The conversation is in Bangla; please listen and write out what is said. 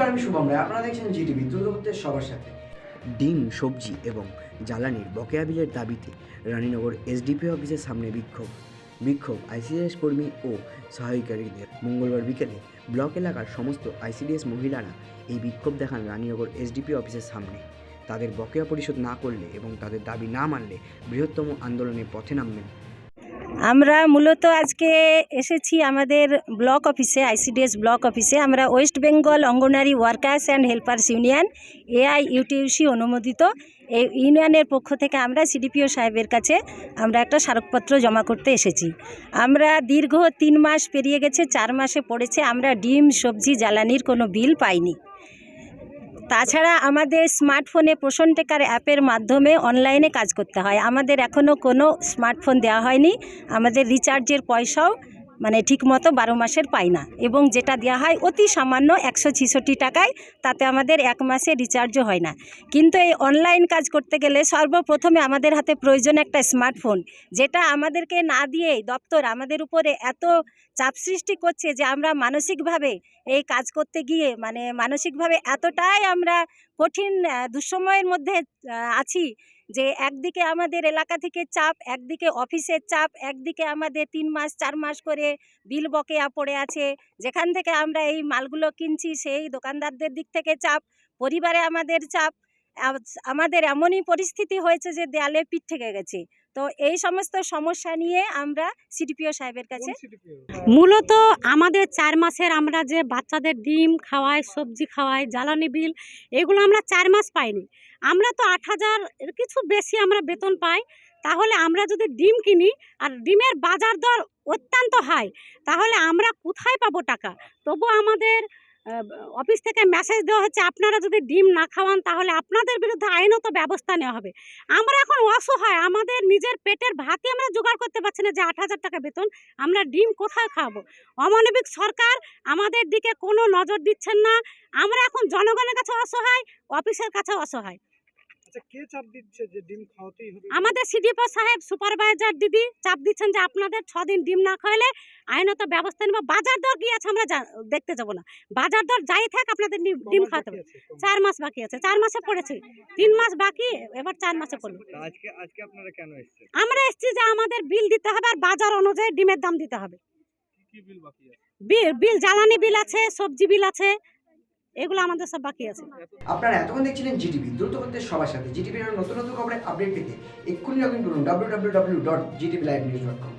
আমি শুভম রায়। আপনারা দেখছেন জিটিভি করতে সবার সাথে। ডিম, সবজি এবং জ্বালানির বকেয়া বিলের দাবিতে রানীনগর এসডিপি অফিসের সামনে বিক্ষোভ। বিক্ষোভ আইসিডিএস কর্মী ও সহায়িকারীদের। মঙ্গলবার বিকেলে ব্লক এলাকার সমস্ত আইসিডিএস মহিলারা এই বিক্ষোভ দেখান রানীনগর এসডিপি অফিসের সামনে। তাদের বকেয়া পরিশোধ না করলে এবং তাদের দাবি না মানলে বৃহত্তম আন্দোলনের পথে নামবেন আমরা মূলত আজকে এসেছি আমাদের ব্লক অফিসে, আইসিডিএস ব্লক অফিসে। আমরা West Bengal Anganwadi workers and helpers union, AI UTUC অনুমোদিত। এই ইউনিয়নের পক্ষ থেকে আমরা সিডিপিও সাহেবের কাছে আমরা একটা স্মারকপত্র জমা করতে এসেছি। আমরা দীর্ঘ তিন মাস পেরিয়ে গেছে, চার মাসে পড়েছে। আমরা ডিম, সবজি, জ্বালানির কোনো বিল পাইনি। তাছাড়া আমাদের স্মার্টফোনে পোষণ টেকার অ্যাপের মাধ্যমে অনলাইনে কাজ করতে হয়। আমাদের এখনও কোনো স্মার্টফোন দেওয়া হয়নি। আমাদের রিচার্জের পয়সাও মানে ঠিকমতো বারো মাসের পাই না। এবং যেটা দেওয়া হয় অতি সামান্য একশো ছিষট্টি টাকায়, তাতে আমাদের এক মাসে রিচার্জও হয় না। কিন্তু এই অনলাইন কাজ করতে গেলে সর্বপ্রথমে আমাদের হাতে প্রয়োজন একটা স্মার্টফোন যেটা আমাদেরকে না দিয়েই দপ্তর আমাদের উপরে এত চাপ সৃষ্টি করছে যে আমরা মানসিকভাবে এই কাজ করতে গিয়ে মানে মানসিকভাবে এতটাই আমরা কঠিন দুঃসময়ের মধ্যে আছি যে একদিকে আমাদের এলাকা থেকে চাপ, একদিকে অফিসের চাপ, একদিকে আমাদের তিন মাস, চার মাস করে বিল বকেয়া পড়ে আছে। যেখান থেকে আমরা এই মালগুলো কিনছি, সেই দোকানদারদের দিক থেকে চাপ, পরিবারে আমাদের চাপ। আমাদের এমনই পরিস্থিতি হয়েছে যে দেয়ালে পিঠ থেকে গেছে। তো এই সমস্ত সমস্যা নিয়ে আমরা সিডিপিও সাহেবের কাছে মূলত আমাদের চার মাসের আমরা যে বাচ্চাদের ডিম খাওয়াই সবজি খাওয়াই জ্বালানি বিল এগুলো আমরা চার মাস পাইনি। আমরা তো আট হাজার কিছু বেশি আমরা বেতন পাই। তাহলে আমরা যদি ডিম কিনি আর ডিমের বাজার দর অত্যন্ত হাই তাহলে আমরা কোথায় পাবো টাকা? তবু আমাদের অফিস থেকে মেসেজ দেওয়া হচ্ছে, আপনারা যদি ডিম না খাওয়ান তাহলে আপনাদের বিরুদ্ধে আইনত ব্যবস্থা নেওয়া হবে। আমরা এখন অসহায়, আমাদের নিজের পেটের ভাতই আমরা জোগাড় করতে পারছি না যে আট হাজার টাকা বেতন, আমরা ডিম কোথায় খাব? অমানবিক সরকার আমাদের দিকে কোনো নজর দিচ্ছেন না, আমরা এখন জনগণের কাছে অসহায়, অফিসের কাছে অসহায়। আমাদের সিডিপো সাহেব সুপারভাইজার দিদি চাপ দিচ্ছেন যে আপনাদের ছদিন ডিম না খাওয়ালে আইনত ব্যবস্থা নেব। বাজার দর কি আছে আমরা দেখতে যাব না। বাজার দর যাই থাক আপনাদের ডিম খাওয়াতে হবে। চার মাস বাকি আছে। চার মাসে পড়েছে। তিন মাস বাকি এবার চার মাসে পড়বে। আমরা এসেছি যে আমাদের বিল দিতে হবে আর বাজার অনুযায়ী ডিমের দাম দিতে হবে। বিল বিল জ্বালানি বিল আছে সবজি বিল আছে। এগুলো আমাদের সব বাকি আছে। আপনারা এতক্ষণ দেখছিলেন জিটিভি দ্রুত করতে সবার সাথে। জিটিভির নতুন নতুন খবরের আপডেট পেতে এক্ষুনি লগ ইন করুন W W W dot GTV live news dot com